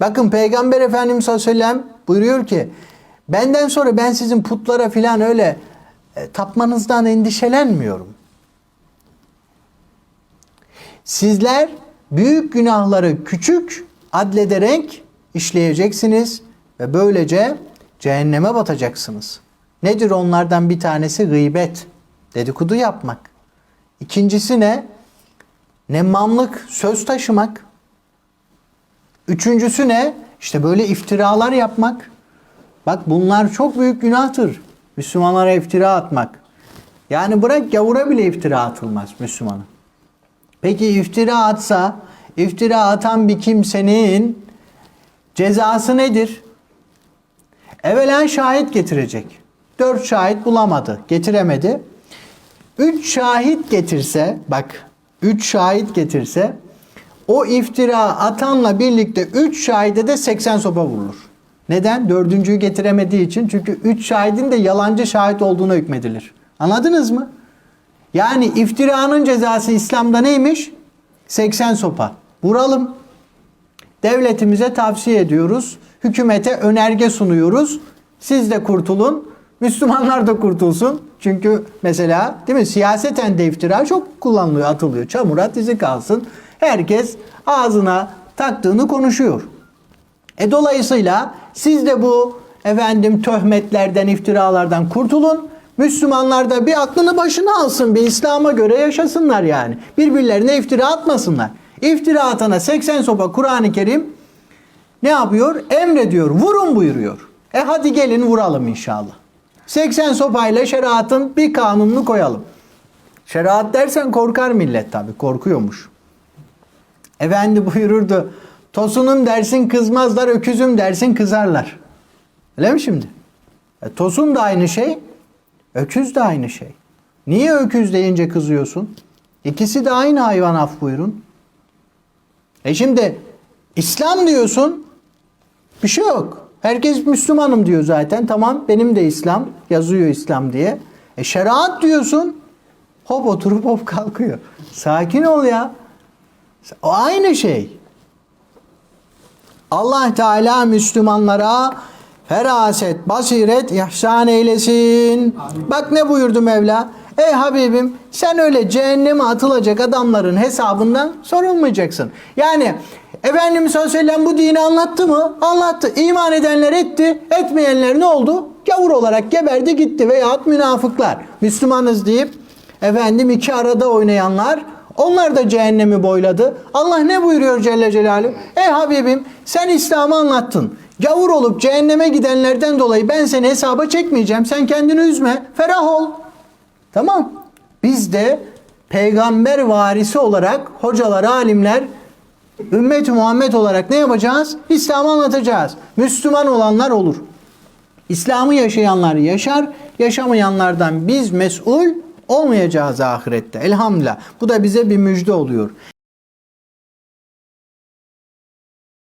Bakın Peygamber Efendimiz sallallahu buyuruyor ki benden sonra ben sizin putlara filan öyle e, tapmanızdan endişelenmiyorum. Sizler büyük günahları küçük adlederek işleyeceksiniz ve böylece cehenneme batacaksınız. Nedir onlardan bir tanesi? Gıybet, dedikodu yapmak. İkincisi ne? Nemmamlık, söz taşımak. Üçüncüsü ne? İşte böyle iftiralar yapmak. Bak bunlar çok büyük günahtır. Müslümanlara iftira atmak. Yani bırak gavura bile iftira atılmaz Müslümana. Peki iftira atsa, iftira atan bir kimsenin cezası nedir? Evvela şahit getirecek. Dört şahit bulamadı, getiremedi. Üç şahit getirse, bak üç şahit getirse, o iftira atanla birlikte üç şahide de 80 sopa vurulur. Neden? Dördüncüyü getiremediği için. Çünkü üç şahidin de yalancı şahit olduğuna hükmedilir. Anladınız mı? Yani iftiranın cezası İslam'da neymiş? 80 sopa. Vuralım. Devletimize tavsiye ediyoruz. Hükümete önerge sunuyoruz. Siz de kurtulun. Müslümanlar da kurtulsun. Çünkü mesela değil mi siyaseten de iftira çok kullanılıyor, atılıyor. Çamur at izi kalsın. Herkes ağzına taktığını konuşuyor. E dolayısıyla siz de bu efendim töhmetlerden, iftiralardan kurtulun. Müslümanlar da bir aklını başına alsın, bir İslam'a göre yaşasınlar yani. Birbirlerine iftira atmasınlar. İftira atana 80 sopa Kur'an-ı Kerim ne yapıyor? Emrediyor, vurun buyuruyor. E hadi gelin vuralım inşallah. 80 sopayla şeriatın bir kanununu koyalım. Şeriat dersen korkar millet tabi, korkuyormuş. Efendi buyururdu. Tosunum dersin kızmazlar, öküzüm dersin kızarlar. Öyle mi şimdi? E, tosun da aynı şey, öküz de aynı şey. Niye öküz deyince kızıyorsun? İkisi de aynı hayvan af buyurun. E şimdi İslam diyorsun, bir şey yok. Herkes Müslümanım diyor zaten. Tamam benim de İslam, yazıyor İslam diye. E şeriat diyorsun, hop oturup hop kalkıyor. Sakin ol ya. O aynı şey. Allah Teala Müslümanlara feraset, basiret ihsan eylesin. Bak ne buyurdu Mevla? Ey Habibim sen öyle cehenneme atılacak adamların hesabından sorulmayacaksın. Yani Efendimiz sallallahu aleyhi ve sellem bu dini anlattı mı? Anlattı. İman edenler etti. Etmeyenler ne oldu? Gavur olarak geberdi gitti veyahut münafıklar. Müslümanız deyip efendim iki arada oynayanlar onlar da cehennemi boyladı. Allah ne buyuruyor Celle Celaluhu? Ey Habibim sen İslam'ı anlattın. Gavur olup cehenneme gidenlerden dolayı ben seni hesaba çekmeyeceğim. Sen kendini üzme. Ferah ol. Tamam. Biz de peygamber varisi olarak hocalar, alimler, ümmet Muhammed olarak ne yapacağız? İslam'ı anlatacağız. Müslüman olanlar olur. İslam'ı yaşayanlar yaşar, yaşamayanlardan biz mesul olmayacağız ahirette. Elhamdülillah. Bu da bize bir müjde oluyor.